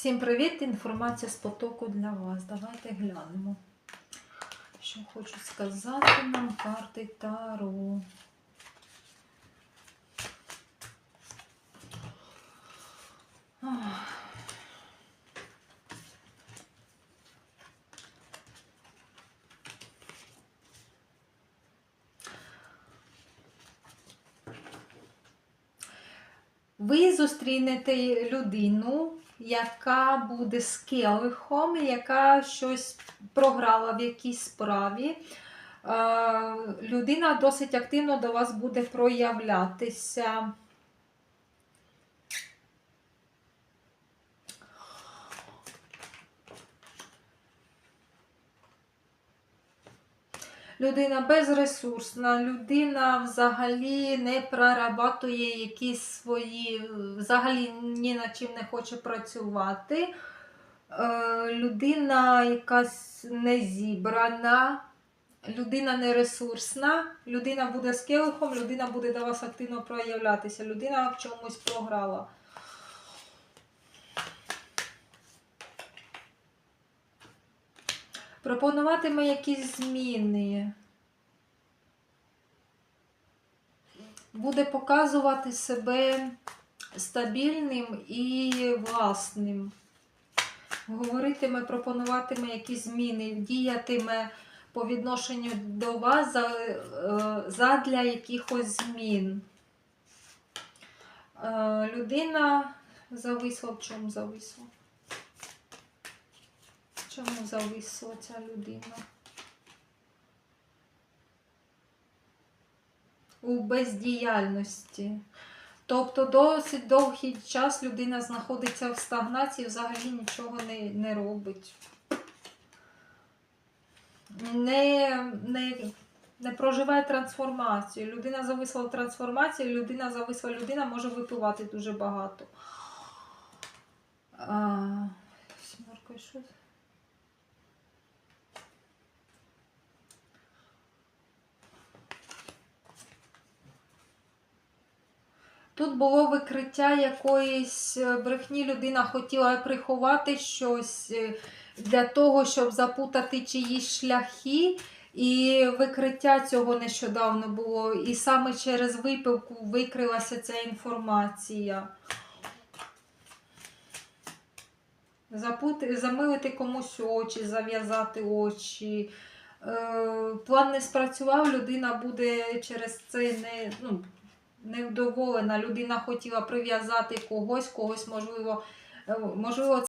Всім привіт! Інформація з потоку для вас. Давайте глянемо. Що хочу сказати нам карти Таро. Ви зустрінете людину, яка буде з келихом, яка щось програла в якійсь справі. Е, Людина досить активно до вас буде проявлятися. Людина безресурсна, людина взагалі не прорабатує якісь свої, взагалі ні над чим не хоче працювати. Е, людина якась незібрана, людина нересурсна, людина буде з келихом, людина буде до вас активно проявлятися, людина в чомусь програла. Пропонуватиме якісь зміни. Буде показувати себе стабільним і власним. Говоритиме, пропонуватиме якісь зміни, діятиме по відношенню до вас е, задля якихось змін. Е, Людина зависла, в чому зависла? Чому зависла ця людина? У бездіяльності. Тобто досить довгий час людина знаходиться в стагнації, взагалі нічого не, не робить. Не, не, не проживає трансформацію. Людина зависла в трансформації, людина зависла, людина може випивати дуже багато. А, сімерка, що Тут було викриття якоїсь е, брехні. Людина хотіла приховати щось е, для того, щоб запутати чиїсь шляхи. І викриття цього нещодавно було. І саме через випивку викрилася ця інформація. Запути, замилити комусь очі, зав'язати очі. Е, план не спрацював, людина буде через це не, ну, невдоволена. Людина хотіла прив'язати когось, когось, можливо, е, можливо,